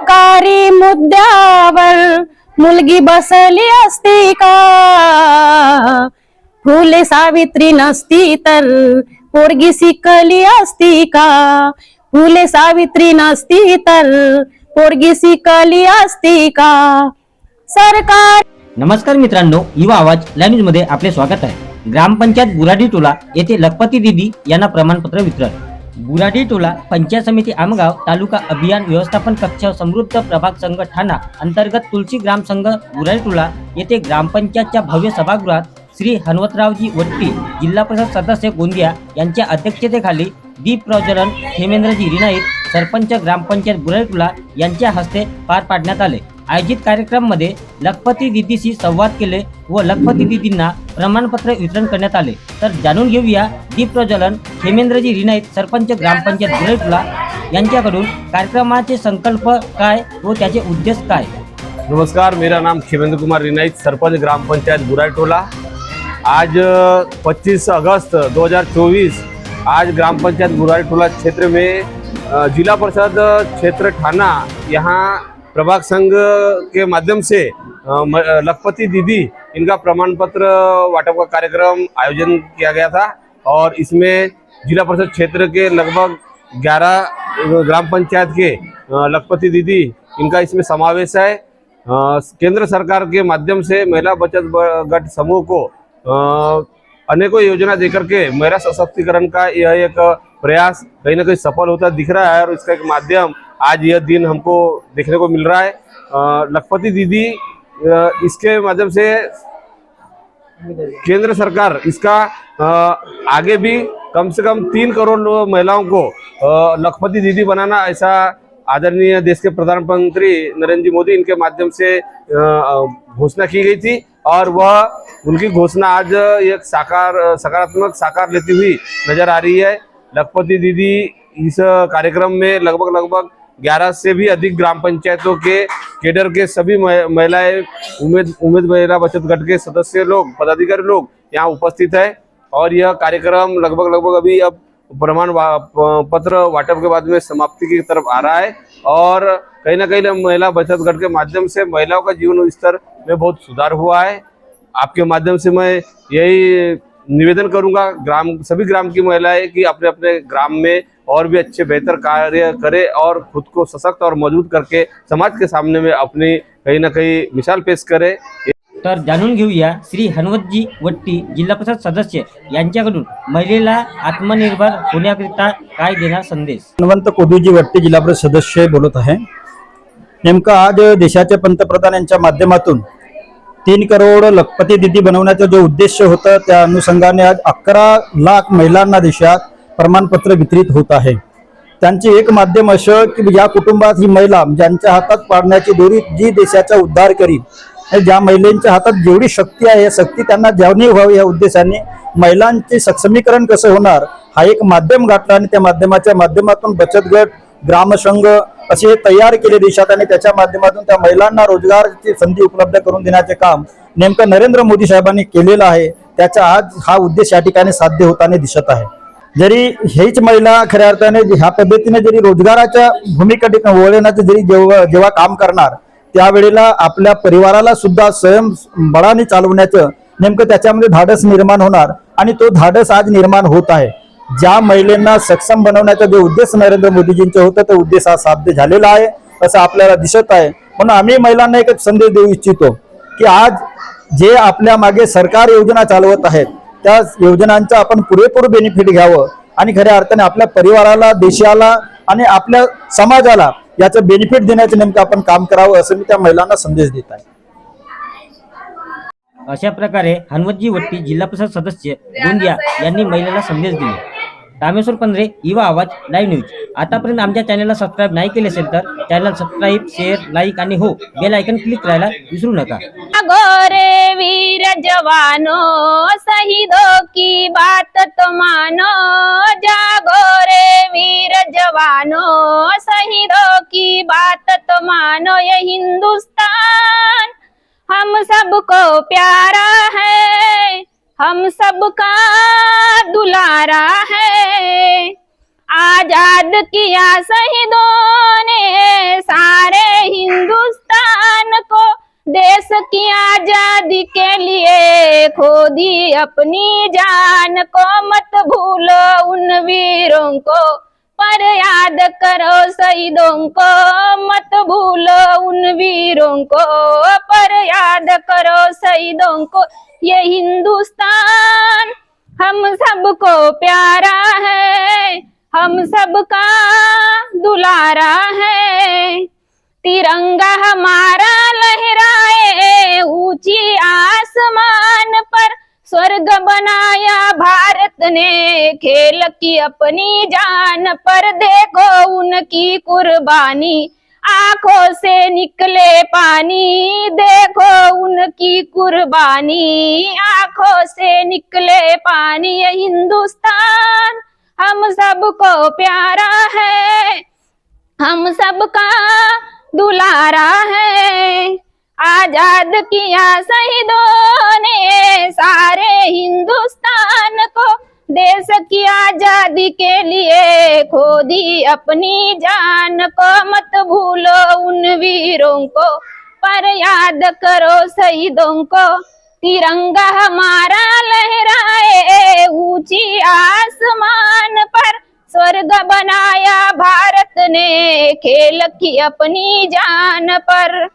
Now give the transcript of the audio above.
सरकारी मुद्द्यावर मुलगी बसली असती का? फुले सावित्री नसती तर पोरगी शिकली असती का? फुले सावित्री नसती तर पोरगी शिकली असती का? सरकार नमस्कार मित्रांनो युवा आवाज लाईव्ह न्यूजमध्ये आपले स्वागत आहे. ग्रामपंचायत बुराडी टोला येथे लखपती दिदी यांना प्रमाणपत्र वितरण. बुराडी टोला पंचायत समिती आमगाव तालुका अभियान व्यवस्थापन कक्ष समृद्ध प्रभाग संघ ठाणा अंतर्गत तुलसी ग्राम संघ बुराडी टोला येथे ग्रामपंचायतच्या भव्य सभागृहात श्री हनुमतरावजी वट्टी जिल्हा परिषद सदस्य गोंदिया यांच्या अध्यक्षतेखाली दीप प्रज्वलन हेमेंद्रजी रिनाईक सरपंच ग्रामपंचायत बुराडीटोला यांच्या हस्ते पार पाडण्यात आले. आयोजित कार्यक्रमामध्ये लखपती दिदीशी संवाद केले व लखपती दिदींना प्रमाणपत्र वितरण करण्यात आले. तर जाणून घेऊया दीप प्रज्वलन हेमेंद्रजी रिनाईत सरपंच ग्रामपंचायत बुराडीटोला यांच्याकडून कार्यक्रमाचे संकल्प काय व त्याचे उद्देश काय? नमस्कार मेरा नाम खेमेंद्र कुमार रिनाईत सरपंच ग्राम पंचायत बुराटोला आज 25 अगस्त 2024 आज ग्राम पंचायत बुराटोला क्षेत्र में जिला परिषद क्षेत्र थाना यहाँ प्रभाग संघ के माध्यम से लखपति दीदी, इनका प्रमाण पत्र वाटप का कार्यक्रम आयोजन किया गया था और इसमें जिला परिषद क्षेत्र के लगभग 11 ग्राम पंचायत के लखपति दीदी, इनका इसमें समावेश है। केंद्र सरकार के माध्यम से महिला बचत गट समूह को अनेकों योजना देकर के महिला सशक्तिकरण का यह एक प्रयास कहीं ना कहीं सफल होता दिख रहा है और इसका एक माध्यम आज यह दिन हमको देखने को मिल रहा है। लखपति दीदी इसके माध्यम से केंद्र सरकार, इसका आगे भी कम से कम तीन करोड़ महिलाओं को लखपति दीदी बनाना ऐसा आदरणीय देश के प्रधानमंत्री नरेंद्र जी मोदी इनके माध्यम से घोषणा की गई थी। और वह, उनकी घोषणा आज एक साकार, सकारात्मक साकार लेती हुई नज़र आ रही है। लखपति दीदी इस कार्यक्रम में लगभग लगभग 11 से भी अधिक ग्राम पंचायतों के, केडर के सभी महिलाएँ, उम्मीद उम्मीद महिला बचत गट के सदस्य लोग, पदाधिकारी लोग यहाँ उपस्थित है। और यह कार्यक्रम लगभग लगभग अभी अब प्रमाण पत्र वाटप के बाद में समाप्ति की तरफ़ आ रहा है। और कहीं ना कहीं महिला बचत गट के माध्यम से महिलाओं का जीवन स्तर में बहुत सुधार हुआ है। आपके माध्यम से मैं यही निवेदन करूंगा ग्राम सभी ग्राम की महिलाएं कि अपने अपने ग्राम में और भी अच्छे बेहतर कार्य करें और खुद को सशक्त और मजबूत करके समाज के सामने में अपनी कहीं ना कहीं मिसाल पेश करें। तर जाणून घेऊया श्री हनुवतजी वट्टी जिल्हा परिषद सदस्य यांच्याकडून महिलेला आत्मनिर्भर होण्याकरिता काय देणार संदेश? हनुमंत कोदूजी वट्टी जिल्हा परिषद सदस्य बोलत आहे. नेमकं आज देशाचे पंतप्रधान यांच्या माध्यमातून तीन करोड लखपती दिदी बनवण्याचा जो उद्देश होता त्या अनुषंगाने आज अकरा लाख महिलांना देशात प्रमाणपत्र वितरित होत आहे. त्यांचे एक माध्यम असं की या कुटुंबात ही महिला ज्यांच्या हातात पाडण्याची दोरी जी देशाचा उद्धार करील ज्या महिलांच्या हातात जेवढी शक्ती आहे शक्ती त्यांना जाणीव व्हावी या उद्देशाने महिलांचे सक्षमीकरण कसं होणार हा एक माध्यम गाठला आणि त्या माध्यमाच्या माध्यमातून बचत गट ग्रामसंघ असे तयार केले देशात आणि त्याच्या माध्यमातून त्या महिलांना रोजगाराची संधी उपलब्ध करून देण्याचे काम नेमकं नरेंद्र मोदी साहेबांनी केलेलं आहे. त्याचा आज हा उद्देश या ठिकाणी साध्य होताना दिसत आहे. जरी हेच महिला खऱ्या अर्थाने ह्या पद्धतीने जरी रोजगाराच्या भूमिका वळण्याचं जरी जेव्हा जेव्हा काम करणार त्यावेळेला आपल्या परिवाराला सुद्धा स्वयं बळाने चालवण्याचं नेमकं त्याच्यामध्ये धाडस निर्माण होणार आणि तो धाडस आज निर्माण होत आहे. ज्या महिलांना सक्षम बनवण्याचा जो उद्देश नरेंद्र मोदीजींचा होता तो उद्देश हा साध्य झालेला आहे असं आपल्याला दिसत आहे. म्हणून आम्ही महिलांना एकच संदेश देऊ इच्छितो की आज जे आपल्या मागे सरकार योजना चालवत आहेत त्या योजनांचा आपण पुरेपूर बेनिफिट घ्यावं आणि खऱ्या अर्थाने आपल्या परिवाराला देशाला आणि आपल्या समाजाला याचं बेनिफिट देण्याचं नेमकं आपण काम करावं असं मी त्या महिलांना संदेश देत आहे. अशा प्रकारे हनुमतजी वट्टी जिल्हा परिषद सदस्य गोंदिया यांनी महिलांना संदेश दिले. रामेश्वर पंधरे युवा आवाज लाईव्ह न्यूज आतापर्यंत आमच्या चॅनलला सबस्क्राईब नाही केले असेल तर चॅनल सबस्क्राईब शेअर लाईक आणि हो बेल आयकन क्लिक करायला विसरू नका. गोरे वीर जवानो शहीदो हो की बात तो मानो जागो रे वीर जवानो शहीदो हो की बात तो मानो ये हिंदुस्तान. हम सबको प्यारा है हम सबका दुलारा है। आज़ाद किया शहीदों ने सारे हिंदुस्तान को। देश की आज़ादी के लिए खो दी अपनी जान को। मत भूलो उन वीरों को। पर याद करो शहीदों को, मत भूलो उन वीरों को। पर याद करो शहीदों को, ये हिंदुस्तान हम सबको प्यारा है, हम सबका दुलारा है। तिरंगा हमारा ने खेल की अपनी जान पर देखो उनकी कुर्बानी। आँखों से निकले पानी, देखो उनकी कुर्बानी। आँखों से निकले पानी हिंदुस्तान। हम सबको प्यारा है, हम सबका दुलारा है। आज़ाद किया शहीदों ने सारे हिंदुस्तान की। आज़ादी के लिए खो दी अपनी जान को मत भूलो उन वीरों को, पर याद करो शहीदों को। तिरंगा हमारा लहराए, ऊँची आसमान पर स्वर्ग बनाया भारत ने, खेल की अपनी जान पर।